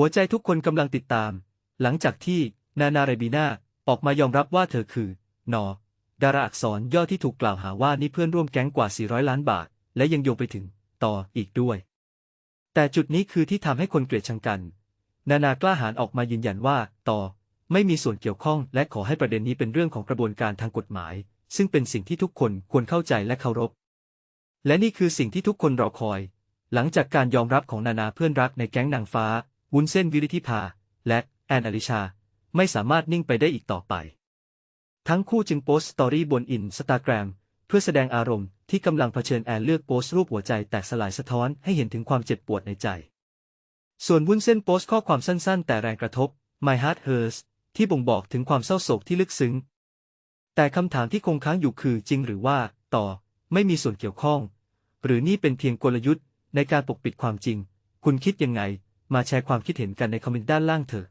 หัวใจทุกคนกำลังติดตาม หลังจากที่นานาเรบีนาออกมายอมรับว่าเธอคือนอดาราอักษรย่อที่ถูกกล่าวหาว่านี่เพื่อนร่วมแก๊งกว่า 400 ล้านบาท และยังโยงไปถึง ต่ออีกด้วย แต่จุดนี้คือที่ทำให้คนเกลียดชังกัน นานากล้าหาญออกมายืนยันว่า ต่อ ไม่มีส่วนเกี่ยวข้อง และขอให้ประเด็นนี้เป็นเรื่องของกระบวนการทางกฎหมาย ซึ่งเป็นสิ่งที่ทุกคนควรเข้าใจและเคารพ และนี่คือสิ่งที่ทุกคนรอคอย หลังจากการยอมรับของนานาเพื่อนรักในแก๊งนางฟ้า วุ้นเส้นวิริธิภา และแอนอลิชา ไม่สามารถนิ่งไปได้อีกต่อไป ทั้งคู่จึงโพสต์สตอรี่บนอินสตาแกรมเพื่อแสดงอารมณ์ที่กำลังเผชิญแอนเลือกโพสต์รูปหัวใจแตกสลายสะท้อนให้เห็นถึงความเจ็บปวดในใจ ส่วนวุ้นเส้นโพสต์ข้อความสั้น ๆ แต่แรงกระทบ My Heart Hurts ที่บ่งบอกถึงความเศร้าโศกที่ลึกซึ้ง แต่คำถามที่คงค้างอยู่คือจริงหรือว่า ต่อ ไม่มีส่วนเกี่ยวข้อง หรือนี่เป็นเพียงกลยุทธ์ในการปกปิดความจริง คุณคิดยังไง มาแชร์ความคิดเห็นกันในคอมเมนต์ด้านล่างเถอะ